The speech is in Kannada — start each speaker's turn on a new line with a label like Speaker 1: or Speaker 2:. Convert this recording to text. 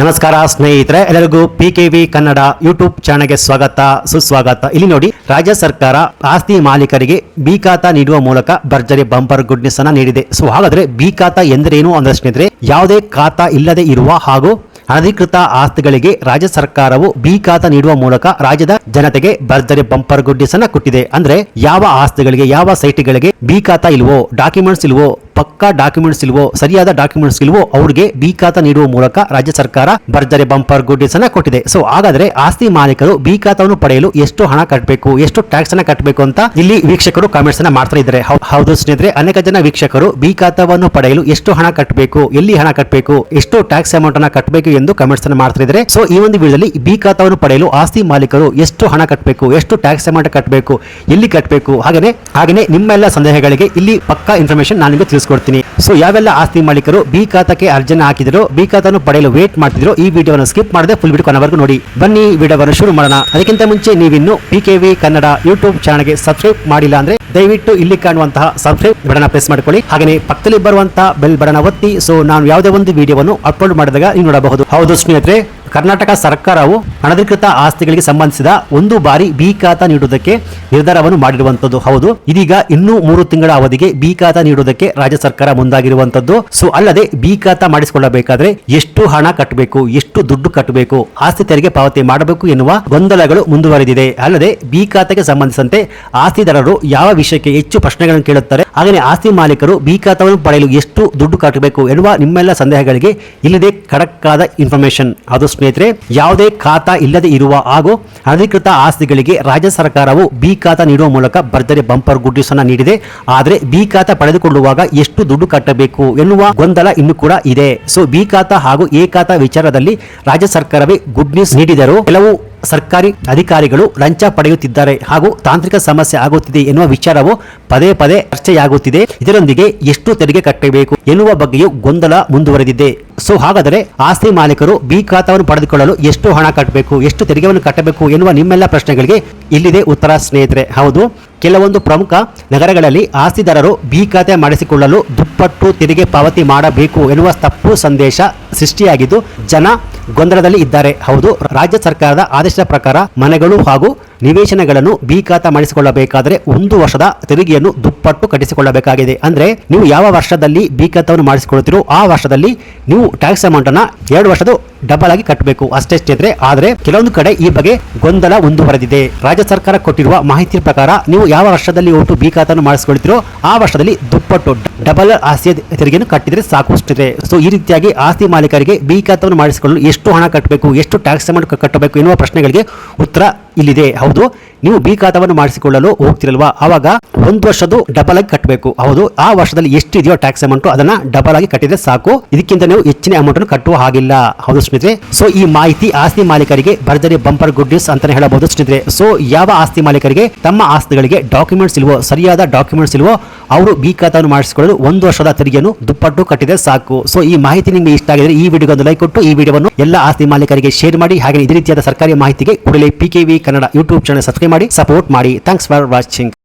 Speaker 1: ನಮಸ್ಕಾರ, ಸ್ನೇಹಿತರೆ. ಎಲ್ಲರಿಗೂ P K V Kannada YouTube ಚಾನಲ್ಗೆ ಸ್ವಾಗತ, ಸುಸ್ವಾಗತ. ಇಲ್ಲಿ ನೋಡಿ, ರಾಜ್ಯ ಸರ್ಕಾರ ಆಸ್ತಿ ಮಾಲೀಕರಿಗೆ ಬಿ ಖಾತಾ ನೀಡುವ ಮೂಲಕ ಭರ್ಜರಿ ಬಂಪರ್ ಗುಡ್ ನ್ಯೂಸ್ ಅನ್ನ ನೀಡಿದೆ. ಸೊ ಹಾಗಾದ್ರೆ ಬಿ ಖಾತಾ ಎಂದರೇನು ಅಂದ್ರೆ ಸ್ನೇಹಿತರೆ, ಯಾವುದೇ ಖಾತಾ ಇಲ್ಲದೆ ಇರುವ ಹಾಗೂ ಅನಧಿಕೃತ ಆಸ್ತಿಗಳಿಗೆ ರಾಜ್ಯ ಸರ್ಕಾರವು ಬಿ ಖಾತಾ ನೀಡುವ ಮೂಲಕ ರಾಜ್ಯದ ಜನತೆಗೆ ಭರ್ಜರಿ ಬಂಪರ್ ಗುಡ್ಡಿಸನ ಕೊಟ್ಟಿದೆ. ಅಂದ್ರೆ ಯಾವ ಆಸ್ತಿಗಳಿಗೆ, ಯಾವ ಸೈಟ್ಗಳಿಗೆ ಬಿ ಖಾತಾ ಇಲ್ವೋ, ಡಾಕ್ಯುಮೆಂಟ್ಸ್ ಇಲ್ವೋ, ಪಕ್ಕಾ ಡಾಕ್ಯುಮೆಂಟ್ಸ್ ಇಲ್ವೋ, ಸರಿಯಾದ ಡಾಕ್ಯುಮೆಂಟ್ಸ್ ಇಲ್ವೋ, ಅವ್ರಿಗೆ ಬಿ ಖಾತಾ ನೀಡುವ ಮೂಲಕ ರಾಜ್ಯ ಸರ್ಕಾರ ಭರ್ಜರಿ ಬಂಪರ್ ಗುಡ್ ಅನ್ನ ಕೊಟ್ಟಿದೆ. ಸೊ ಹಾಗಾದ್ರೆ ಆಸ್ತಿ ಮಾಲೀಕರು ಬಿ ಖಾತಾವನ್ನು ಪಡೆಯಲು ಎಷ್ಟು ಹಣ ಕಟ್ಟಬೇಕು ಎಷ್ಟು ಟ್ಯಾಕ್ಸ್ ಅನ್ನ ಕಟ್ಟಬೇಕು ಅಂತ ಇಲ್ಲಿ ವೀಕ್ಷಕರು ಕಾಮೆಂಟ್ಸ್ ಅನ್ನ ಮಾಡ್ತಾ ಇದ್ದಾರೆ. ಹೌದು ಸ್ನೇಹಿತರೆ, ಅನೇಕ ಜನ ವೀಕ್ಷಕರು ಬಿ ಖಾತಾವನ್ನು ಪಡೆಯಲು ಎಷ್ಟು ಹಣ ಕಟ್ಟಬೇಕು ಎಲ್ಲಿ ಹಣ ಕಟ್ಟಬೇಕು ಎಷ್ಟು ಟ್ಯಾಕ್ಸ್ ಅಮೌಂಟ್ ಅನ್ನ ಕಟ್ಟಬೇಕು ಎಂದು ಕಮೆಂಟ್ಸ್ ಅನ್ನು ಮಾಡ್ತಿದ್ರೆ ಇದ್ದಾರೆ. ಸೊ ಈ ಒಂದು ವಿಡಿಯೋದಲ್ಲಿ ಬಿ ಖಾತಾವನ್ನು ಪಡೆಯಲು ಆಸ್ತಿ ಮಾಲೀಕರು ಎಷ್ಟು ಹಣ ಕಟ್ಟಬೇಕು ಎಷ್ಟು ಟ್ಯಾಕ್ಸ್ ಅಮೌಂಟ್ ಕಟ್ಟಬೇಕು ಎಲ್ಲಿ ಕಟ್ಟಬೇಕು ಹಾಗೆ ಹಾಗೆ ನಿಮ್ಮ ನಿಮ್ಮೆಲ್ಲ ಸಂದೇಹಗಳಿಗೆ ಇಲ್ಲಿ ಪಕ್ಕಾ ಇನ್ಫಾರ್ಮೇಶನ್ ನಾನು ನಿಮಗೆ ತಿಳಿಸ್ಕೊಡ್ತೀನಿ. ಸೊ ಯಾವೆಲ್ಲ ಆಸ್ತಿ ಮಾಲೀಕರು ಬಿ ಖಾತಕ್ಕೆ ಅರ್ಜಿನ ಹಾಕಿದ್ರು ಬಿ ಖಾತನ್ನು ಪಡೆಯಲು ವೇಟ್ ಮಾಡ್ತಿದ್ರು, ಈ ವಿಡಿಯೋವನ್ನು ಸ್ಕಿಪ್ ಮಾಡದೆ ಫುಲ್ ವಿಡಿಯೋ ಕೊನೆವರೆಗೂ ನೋಡಿ. ಬನ್ನಿ ವಿಡಿಯೋವನ್ನು ಶುರು ಮಾಡೋಣ. ಅದಕ್ಕಿಂತ ಮುಂಚೆ ನೀವಿನ್ನು P K V Kannada YouTube ಚಾನಲ್ಗೆ ಸಬ್ಸ್ಕ್ರೈಬ್ ಮಾಡಿಲ್ಲ ಅಂದ್ರೆ ದಯವಿಟ್ಟು ಇಲ್ಲಿ ಕಾಣುವಂತಹ ಸಬ್ಸ್ಕ್ರೈಬ್ ಬಟನ್ ಪ್ರೆಸ್ ಮಾಡ್ಕೊಳ್ಳಿ. ಹಾಗೆ ಪಕ್ಕದಲ್ಲಿ ಬರುವಂತಹ ಬೆಲ್ ಬಟನ್ ಒತ್ತಿ. ಸೊ ನಾನು ಯಾವುದೇ ಒಂದು ವಿಡಿಯೋವನ್ನು ಅಪ್ಲೋಡ್ ಮಾಡಿದಾಗ ನೀವು ನೋಡಬಹುದು. ಹೌದು ಸ್ನೇಹಿತರೆ ಕರ್ನಾಟಕ ಸರ್ಕಾರವು ಅನಧಿಕೃತ ಆಸ್ತಿಗಳಿಗೆ ಸಂಬಂಧಿಸಿದ ಒಂದು ಬಾರಿ ಬಿ ಖಾತಾ ನೀಡುವುದಕ್ಕೆ ನಿರ್ಧಾರವನ್ನು ಮಾಡಿರುವಂತದ್ದು ಹೌದು. ಇದೀಗ ಇನ್ನೂ ಮೂರು ತಿಂಗಳ ಅವಧಿಗೆ ಬಿ ಖಾತಾ ನೀಡುವುದಕ್ಕೆ ರಾಜ್ಯ ಸರ್ಕಾರ ಮುಂದಾಗಿರುವಂತದ್ದು. ಸೊ, ಅಲ್ಲದೆ ಬಿ ಖಾತಾ ಮಾಡಿಸಿಕೊಳ್ಳಬೇಕಾದ್ರೆ ಎಷ್ಟು ಹಣ ಕಟ್ಟಬೇಕು, ಎಷ್ಟು ದುಡ್ಡು ಕಟ್ಟಬೇಕು, ಆಸ್ತಿ ತೆರಿಗೆ ಪಾವತಿ ಮಾಡಬೇಕು ಎನ್ನುವ ಗೊಂದಲಗಳು ಮುಂದುವರೆದಿದೆ. ಅಲ್ಲದೆ ಬಿ ಖಾತೆಗೆ ಸಂಬಂಧಿಸಿದಂತೆ ಆಸ್ತಿದಾರರು ಯಾವ ವಿಷಯಕ್ಕೆ ಹೆಚ್ಚು ಪ್ರಶ್ನೆಗಳನ್ನು ಕೇಳುತ್ತಾರೆ, ಹಾಗೆಯೇ ಆಸ್ತಿ ಮಾಲೀಕರು ಬಿ ಖಾತಾವನ್ನು ಪಡೆಯಲು ಎಷ್ಟು ದುಡ್ಡು ಕಟ್ಟಬೇಕು ಎನ್ನುವ ನಿಮ್ಮೆಲ್ಲ ಸಂದೇಹಗಳಿಗೆ ಇಲ್ಲಿದೆ ಖಡಕ್ಕಾದ ಇನ್ಫಾರ್ಮೇಶನ್ ಅದು ಸ್ನೇಹಿತರೆ, ಯಾವುದೇ ಖಾತಾ ಇಲ್ಲದೆ ಇರುವ ಹಾಗೂ ಅನಧಿಕೃತ ಆಸ್ತಿಗಳಿಗೆ ರಾಜ್ಯ ಸರ್ಕಾರವು ಬಿ ಖಾತಾ ನೀಡುವ ಮೂಲಕ ಭರ್ಜರಿ ಬಂಪರ್ ಗುಡ್ ನ್ಯೂಸ್ ಅನ್ನ ನೀಡಿದೆ. ಆದರೆ ಬಿ ಖಾತಾ ಪಡೆದುಕೊಳ್ಳುವಾಗ ಎಷ್ಟು ದುಡ್ಡು ಕಟ್ಟಬೇಕು ಎನ್ನುವ ಗೊಂದಲ ಇನ್ನು ಕೂಡ ಇದೆ. ಸೊ, ಬಿ ಖಾತಾ ಹಾಗೂ ಎ ಖಾತಾ ವಿಚಾರದಲ್ಲಿ ರಾಜ್ಯ ಸರ್ಕಾರವೇ ಗುಡ್ ನ್ಯೂಸ್ ನೀಡಿದರು ಕೆಲವು ಸರ್ಕಾರಿ ಅಧಿಕಾರಿಗಳು ಲಂಚ ಪಡೆಯುತ್ತಿದ್ದಾರೆ ಹಾಗೂ ತಾಂತ್ರಿಕ ಸಮಸ್ಯೆ ಆಗುತ್ತಿದೆ ಎನ್ನುವ ವಿಚಾರವು ಪದೇ ಪದೇ ಚರ್ಚೆಯಾಗುತ್ತಿದೆ. ಇದರೊಂದಿಗೆ ಎಷ್ಟು ತೆರಿಗೆ ಕಟ್ಟಬೇಕು ಎನ್ನುವ ಬಗ್ಗೆಯೂ ಗೊಂದಲ ಮುಂದುವರೆದಿದೆ. ಸೊ ಹಾಗಾದರೆ ಆಸ್ತಿ ಮಾಲೀಕರು ಬಿ ಖಾತಾವನ್ನು ಪಡೆದುಕೊಳ್ಳಲು ಎಷ್ಟು ಹಣ ಕಟ್ಟಬೇಕು, ಎಷ್ಟು ತೆರಿಗೆಯನ್ನು ಕಟ್ಟಬೇಕು ಎನ್ನುವ ನಿಮ್ಮೆಲ್ಲ ಪ್ರಶ್ನೆಗಳಿಗೆ ಇಲ್ಲಿದೆ ಉತ್ತರ ಸ್ನೇಹಿತರೆ. ಹೌದು, ಕೆಲವೊಂದು ಪ್ರಮುಖ ನಗರಗಳಲ್ಲಿ ಆಸ್ತಿದಾರರು ಬಿ ಖಾತೆ ಮಾಡಿಸಿಕೊಳ್ಳಲು ದುಪ್ಪಟ್ಟು ತೆರಿಗೆ ಪಾವತಿ ಮಾಡಬೇಕು ಎನ್ನುವ ತಪ್ಪು ಸಂದೇಶ ಸೃಷ್ಟಿಯಾಗಿದ್ದು ಜನ ಗೊಂದಲದಲ್ಲಿ ಇದ್ದಾರೆ. ಹೌದು, ರಾಜ್ಯ ಸರ್ಕಾರದ ಆದೇಶದ ಪ್ರಕಾರ ಮನೆಗಳು ಹಾಗೂ ನಿವೇಶನಗಳನ್ನು ಬಿ ಮಾಡಿಸಿಕೊಳ್ಳಬೇಕಾದರೆ ಒಂದು ವರ್ಷದ ತೆರಿಗೆಯನ್ನು ದುಪ್ಪಟ್ಟು ಕಟ್ಟಿಸಿಕೊಳ್ಳಬೇಕಾಗಿದೆ. ಅಂದರೆ ನೀವು ಯಾವ ವರ್ಷದಲ್ಲಿ ಬಿ ಖಾತಾವನ್ನು ಮಾಡಿಸಿಕೊಳ್ಳುತ್ತೀರೋ ಆ ವರ್ಷದಲ್ಲಿ ನೀವು ಟ್ಯಾಕ್ಸ್ ಅಮೌಂಟನ್ನು ಎರಡು ವರ್ಷದ ಡಬಲ್ ಆಗಿ ಕಟ್ಟಬೇಕು ಇದ್ರೆ ಆದರೆ ಕೆಲವೊಂದು ಕಡೆ ಈ ಬಗ್ಗೆ ಗೊಂದಲ ಮುಂದುವರೆದಿದೆ ರಾಜ್ಯ ಸರ್ಕಾರ ಕೊಟ್ಟಿರುವ ಮಾಹಿತಿಯ ಪ್ರಕಾರ ನೀವು ಯಾವ ವರ್ಷದಲ್ಲಿ ಒಟ್ಟು ಬಿ ಖಾತನ್ನು ಮಾಡಿಸಿಕೊಳ್ತಿರೋ ಆ ವರ್ಷದಲ್ಲಿ ದುಪ್ಪಟ್ಟು ಡಬಲ್ ಆಸ್ತಿಯ ತೆರಿಗೆಯನ್ನು ಕಟ್ಟಿದ್ರೆ ಸಾಕು ಸ್ನೇಹಿತರೆ. ಸೊ ಈ ರೀತಿಯಾಗಿ ಆಸ್ತಿ ಮಾಲೀಕರಿಗೆ ಬಿ ಖಾತಾವನ್ನು ಮಾಡಿಸಿಕೊಳ್ಳಲು ಎಷ್ಟು ಹಣ ಕಟ್ಟಬೇಕು, ಎಷ್ಟು ಟ್ಯಾಕ್ಸ್ ಅಮೌಂಟ್ ಕಟ್ಟಬೇಕು ಎನ್ನುವ ಪ್ರಶ್ನೆಗಳಿಗೆ ಉತ್ತರ ಇಲ್ಲಿದೆ. ಹೌದು, ನೀವು ಬಿ ಖಾತವನ್ನು ಮಾಡಿಸಿಕೊಳ್ಳಲು ಹೋಗ್ತಿರಲ್ವಾ? ಆವಾಗ ಒಂದು ವರ್ಷದ್ದು ಡಬಲ್ ಆಗಿ ಕಟ್ಟಬೇಕು. ಹೌದು, ಆ ವರ್ಷದಲ್ಲಿ ಎಷ್ಟು ಇದೆಯೋ ಟ್ಯಾಕ್ಸ್ ಅಮೌಂಟ್ ಅದನ್ನ ಡಬಲ್ ಆಗಿ ಕಟ್ಟಿದ್ರೆ ಸಾಕು. ಇದಕ್ಕಿಂತ ನೀವು ಹೆಚ್ಚಿನ ಅಮೌಂಟ್ ಕಟ್ಟುವ ಹಾಗಿಲ್ಲ. ಹೌದು ಸ್ನೇಹಿತರೆ, ಸೊ ಈ ಮಾಹಿತಿ ಆಸ್ತಿ ಮಾಲೀಕರಿಗೆ ಭರ್ಜರಿ ಬಂಪರ್ ಗುಡ್ ನ್ಯೂಸ್ ಅಂತಾನೆ ಹೇಳಬಹುದು ಸ್ನೇಹಿತರೆ. ಸೊ ಯಾವ ಆಸ್ತಿ ಮಾಲೀಕರಿಗೆ ತಮ್ಮ ಆಸ್ತಿಗಳಿಗೆ ಡಾಕ್ಯುಮೆಂಟ್ಸ್ ಇಲ್ವೋ, ಸರಿಯಾದ ಡಾಕ್ಯುಮೆಂಟ್ಸ್ ಇಲ್ವೋ, ಅವರು ಬಿ ಖಾತಾವನ್ನು ಮಾಡಿಸಿಕೊಳ್ಳಲು ಒಂದು ವರ್ಷದ ತೆರಿಗೆಯನ್ನು ದುಪ್ಪಟ್ಟು ಕಟ್ಟಿದೆ ಸಾಕು. ಸೊ ಈ ಮಾಹಿತಿ ನಿಮಗೆ ಇಷ್ಟ ಆಗಿದ್ರೆ ಈ ವಿಡಿಯೋ ಒಂದು ಲೈಕ್ ಕೊಟ್ಟು ಈ ವಿಡಿಯೋವನ್ನು ಎಲ್ಲ ಆಸ್ತಿ ಮಾಲೀಕರಿಗೆ ಶೇರ್ ಮಾಡಿ ಹಾಗೆ ಇದೇ ರೀತಿಯಾದ ಸರ್ಕಾರಿ ಮಾಹಿತಿಗೆ ಕೂಡಲೇ P K Kannada YouTube channel subscribe ಮಾಡಿ ಸಪೋರ್ಟ್ ಮಾಡಿ. Thanks for watching